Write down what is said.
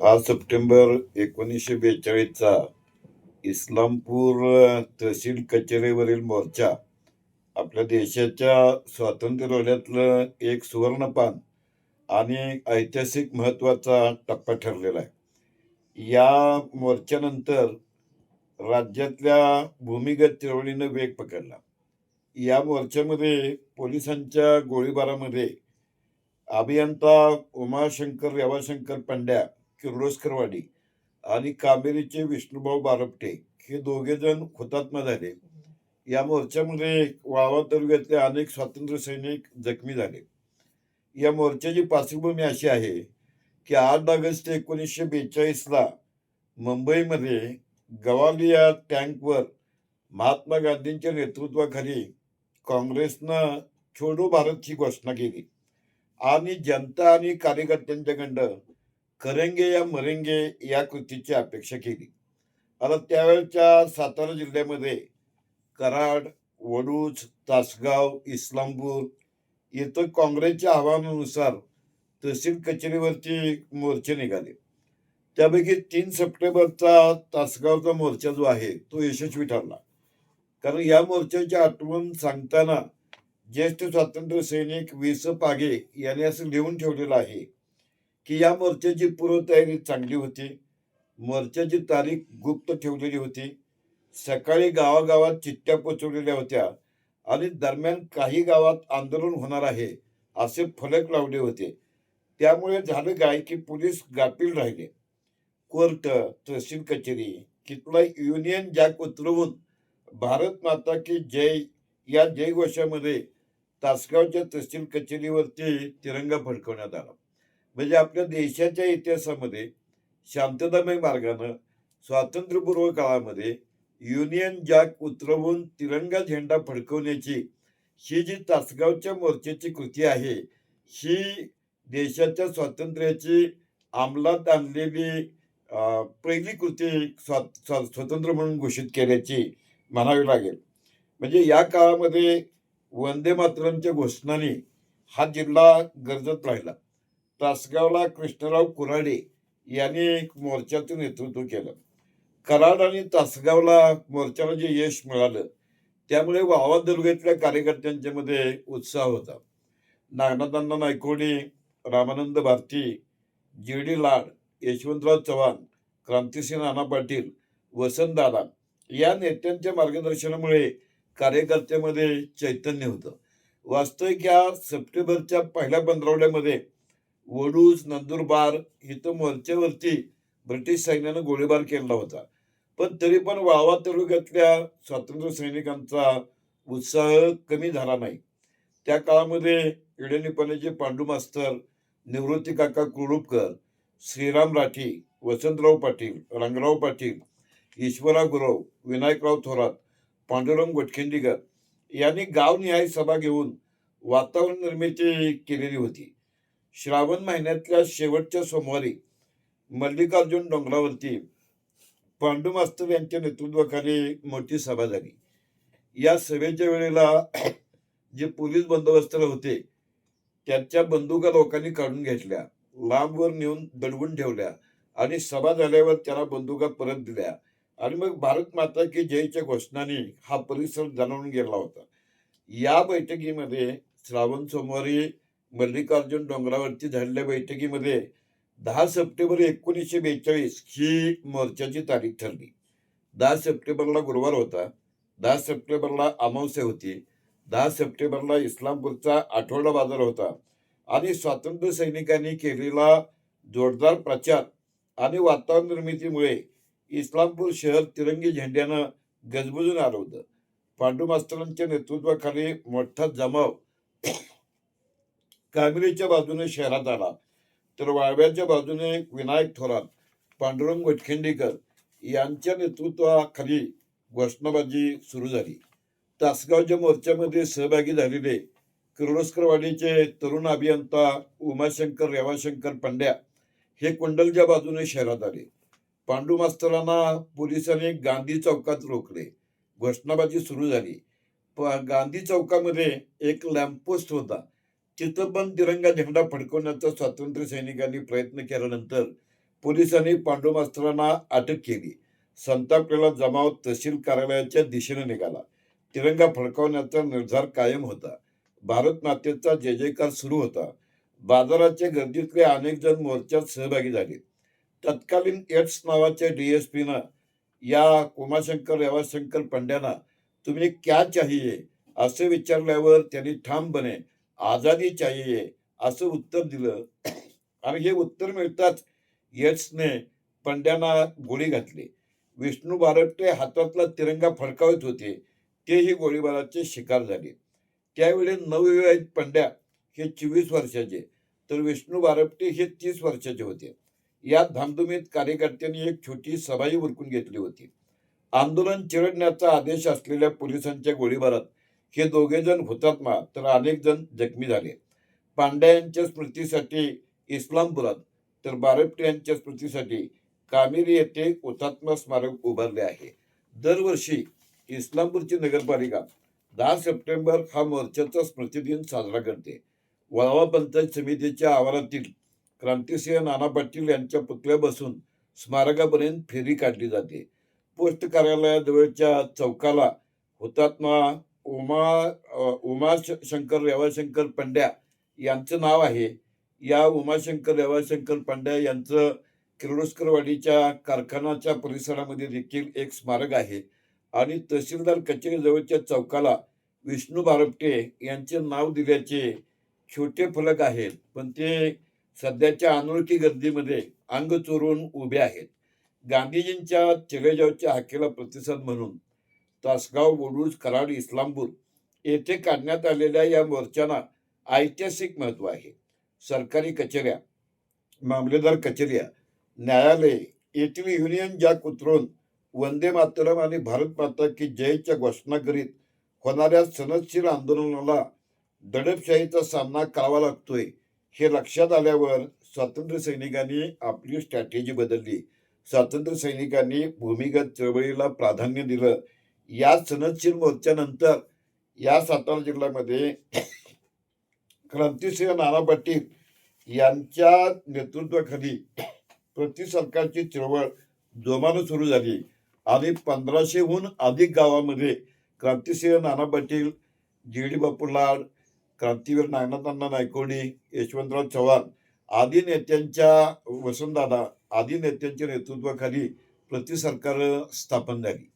दहा सप्टेंबर एकोणीसशे बेचाळीसचा इस्लामपूर तहसील कचेरीवरील मोर्चा आपल्या देशाच्या स्वातंत्र्य लढ्यातलं एक सुवर्णपान आणि ऐतिहासिक महत्त्वाचा टप्पा ठरलेला आहे. या मोर्चानंतर राज्यातल्या भूमिगत चळवळीनं वेग पकडला. या मोर्चामध्ये पोलिसांच्या गोळीबारामध्ये अभियंता उमाशंकर रेवाशंकर पंड्या किर्लोस्करवाडी आणि कामेरीचे विष्णुभाऊ बारपटे हे दोघे जण हुतात्मा झाले. या मोर्चामध्ये वाळवा तालुक्यातले अनेक स्वातंत्र्य सैनिक जखमी झाले. या मोर्चाची पार्श्वभूमी अशी आहे की आठ ऑगस्ट एकोणीसशे बेचाळीसला मुंबईमध्ये गवालिया टँकवर महात्मा गांधींच्या नेतृत्वाखाली काँग्रेसनं छोडो भारतची घोषणा केली. आणि जनता आणि कार्यकर्त्यांच्याकडं करेंगे या मरेंगे या कृतीची अपेक्षा केली. आता त्यावेळच्या सातारा जिल्ह्यामध्ये कराड वडूज तासगाव इस्लामपूर इथं काँग्रेसच्या आव्हानानुसार तहसील कचेरीवरती मोर्चे निघाले. त्यापैकी तीन सप्टेंबरचा तासगावचा मोर्चा जो आहे तो यशस्वी ठरला. कारण या मोर्चाची आठवण सांगताना ज्येष्ठ स्वातंत्र्य सैनिक वी स पागे यांनी असं लिहून ठेवलेलं आहे की या मोर्चाची पूर्वतयारी चांगली होती. मोर्चाची तारीख गुप्त ठेवलेली होती. सकाळी गावागावात चिठ्ठ्या पोचवलेल्या होत्या आणि दरम्यान काही गावात आंदोलन होणार आहे असे फलक लावले होते. त्यामुळे झालं काय की पोलीस गाफील राहिले. कोर्ट तहसील कचेरी तिथला युनियन जॅक उतरवून भारत माता की जय या जयघोषामध्ये तासगावच्या तहसील कचेरीवरती तिरंगा फडकवण्यात आला. म्हणजे आपल्या देशाच्या इतिहासामध्ये शांततामय मार्गानं स्वातंत्र्यपूर्व काळामध्ये युनियन जॅक उतरवून तिरंगा झेंडा फडकवण्याची ही जी तासगावच्या मोर्चाची कृती आहे ही देशाच्या स्वातंत्र्याची अंमलात आणलेली पहिली कृती स्वा- स्वतंत्र म्हणून घोषित केल्याची म्हणावी लागेल. म्हणजे या काळामध्ये वंदे मातरमच्या घोषणाने हा जिल्हा गरजत राहिला. तासगावला कृष्णराव कुराडे यांनी एक मोर्चाचं नेतृत्व केलं. कराड आणि तासगावला मोर्चाला जे यश मिळालं त्यामुळे वावा तालुक्यातल्या कार्यकर्त्यांच्या मध्ये उत्साह होता. नागनाथांना नायकोडी रामानंद भारती जी डी लाड यशवंतराव चव्हाण क्रांतिसिंह नाना पाटील वसंतदादा या नेत्यांच्या मार्गदर्शनामुळे कार्यकर्त्यामध्ये चैतन्य होतं. वास्तविक या सप्टेंबरच्या पहिल्या पंधरवड्यामध्ये वडूज नंदुरबार इथं मोर्चावरती ब्रिटिश सैन्यानं गोळीबार केला होता. पण तरी पण वाळवा तालुक्यातल्या स्वातंत्र्य सैनिकांचा उत्साह कमी झाला नाही. त्या काळामध्ये इडनिपणाचे पांडू मास्तर निवृत्ती काका कुरुपकर श्रीराम राठी वसंतराव पाटील रंगराव पाटील ईश्वरा गुरव विनायकराव थोरात पांडुरंग गोटखिंडीकर यांनी गावनिहाय सभा घेऊन वातावरण निर्मिती केलेली होती. श्रावण महिन्यातल्या शेवटच्या सोमवारी मल्लिकार्जुन डोंगरावरती पांडू मास्तर यांच्या नेतृत्वाखाली मोठी सभा झाली. या सभेच्या वेळेला जे पोलीस बंदोबस्त होते त्यांच्या बंदुका लोकांनी काढून घेतल्या लांबवर नेऊन दडवून ठेवल्या आणि सभा झाल्यावर त्याला बंदुका परत दिल्या आणि मग भारत माता की जयच्या घोषणाने हा परिसर जाणवून गेला होता. या बैठकीमध्ये श्रावण सोमवारी मल्लिकार्जुन डोंगरावरती झालेल्या बैठकीमध्ये दहा सप्टेंबर एकोणीसशे बेचाळीस ही मोर्चाची तारीख ठरली. दहा सप्टेंबरला गुरुवार होता. दहा सप्टेंबरला अमावस्या होती. दहा सप्टेंबरला इस्लामपूरचा आठवडा बाजार होता. आणि स्वातंत्र्य सैनिकांनी केलेला जोरदार प्रचार आणि वातावरण निर्मितीमुळे इस्लामपूर शहर तिरंगी झेंड्यानं गजबजून आलं होतं पांडू मास्तरांच्या नेतृत्वाखाली मोठा जमाव कामेरीच्या बाजूने शहरात आला. तर वाळव्याच्या बाजूने विनायक थोरात पांडुरंग गोटखिंडीकर यांच्या नेतृत्वाखाली घोषणाबाजी सुरू झाली. तासगावच्या मोर्चामध्ये सहभागी झालेले किर्लोस्करवाडीचे तरुण अभियंता उमाशंकर रेवाशंकर पंड्या हे कुंडलच्या बाजूने शहरात आले. पांडू मास्तरांना पोलिसांनी गांधी चौकात रोखले. घोषणाबाजी सुरू झाली. प गांधी चौकामध्ये एक लॅम्पपोस्ट होता. तिथं पण तिरंगा झेंडा फडकवण्याचा स्वातंत्र्य सैनिकांनी प्रयत्न केल्यानंतर पोलिसांनी पांडू मास्तरांना अटक केली. संतापलेला जमाव तहसील कार्यालयाच्या दिशेने निघाला. तिरंगा फडकावण्याचा निर्धार कायम होता. भारत मातेचा जय जयकार सुरू होता. बाजाराच्या गर्दीतले अनेक जण मोर्चात सहभागी झाले. तत्कालीन एड्स नावाच्या डीएसपीनं या उमाशंकर रेवाशंकर पंड्यांना तुम्ही क्या चाहिए? असे विचारल्यावर त्यांनी ठामपणे आझादी चाहिये असं उत्तर दिलं. आणि हे उत्तर मिळताच येट्सने पंड्यांना गोळी घातली. विष्णू बारपटे हातातला तिरंगा फडकावत होते. तेही गोळीबाराचे शिकार झाले. त्यावेळी नवविवाहित पंड्या हे चोवीस वर्षाचे तर विष्णू बारपटे हे तीस वर्षाचे होते. या धामधुमीत कार्यकर्त्यांनी एक छोटी सभाही उरकून घेतली होती. आंदोलन चिरडण्याचा आदेश असलेल्या पोलिसांच्या गोळीबारात हे दोघे जण हुतात्मा तर अनेक जण जखमी झाले. पांड्या यांच्या स्मृतीसाठी इस्लामपुरात तर बारपट्यांच्या स्मृतीसाठी कामेरी येथे हुतात्मा स्मारक उभारले आहे. दरवर्षी इस्लामपूरची नगरपालिका दहा सप्टेंबर हा मोर्चाचा स्मृतिदिन साजरा करते. वळवा पंचायत समितीच्या आवारातील क्रांतिसिंह नाना पाटील यांच्या पुतळ्यापासून स्मारकापर्यंत फेरी काढली जाते. पोस्ट कार्यालयाजवळच्या चौकाला हुतात्मा उमा उमा शंकर रेवाशंकर पंड्या यांचं नाव आहे. या उमाशंकर रेवाशंकर पंड्या यांचं किर्लोस्करवाडीच्या कारखानाच्या परिसरामध्ये देखील एक स्मारक आहे. आणि तहसीलदार कचेरीजवळच्या चौकाला विष्णू बारपटे यांचे नाव दिल्याचे छोटे फलक आहेत. पण ते सध्याच्या अनोळखी गर्दीमध्ये अंग चोरून उभे आहेत. गांधीजींच्या चिरेजावच्या हाकेला प्रतिसाद म्हणून तासगाव वडूज कराड इस्लामपूर येथे काढण्यात आलेल्या या मोर्चांना ऐतिहासिक महत्त्व आहे. सरकारी कचेऱ्या मामलेदार कचेऱ्या न्यायालय येथील युनियन जॅक उतरून वंदे मातरम आणि भारत माता की जयच्या घोषणा करीत होणाऱ्या सनदशील आंदोलनाला दडपशाहीचा सामना करावा लागतोय हे लक्षात आल्यावर स्वातंत्र्य सैनिकांनी आपली स्ट्रॅटेजी बदलली. स्वातंत्र्य सैनिकांनी भूमिगत चळवळीला प्राधान्य दिलं. या सनदशील मोर्चानंतर या सातारा जिल्ह्यामध्ये क्रांतिसिंह नाना पाटील यांच्या नेतृत्वाखाली प्रति सरकारची चळवळ जोमानं सुरू झाली. आणि पंधराशेहून अधिक गावामध्ये क्रांतिसिंह नाना पाटील जी डी बापू लाड क्रांतीवीर नागनाथांना नायकोडी यशवंतराव चव्हाण आदी नेत्यांच्या वसंतदादा आदी नेत्यांच्या नेतृत्वाखाली प्रति सरकार स्थापन झाली.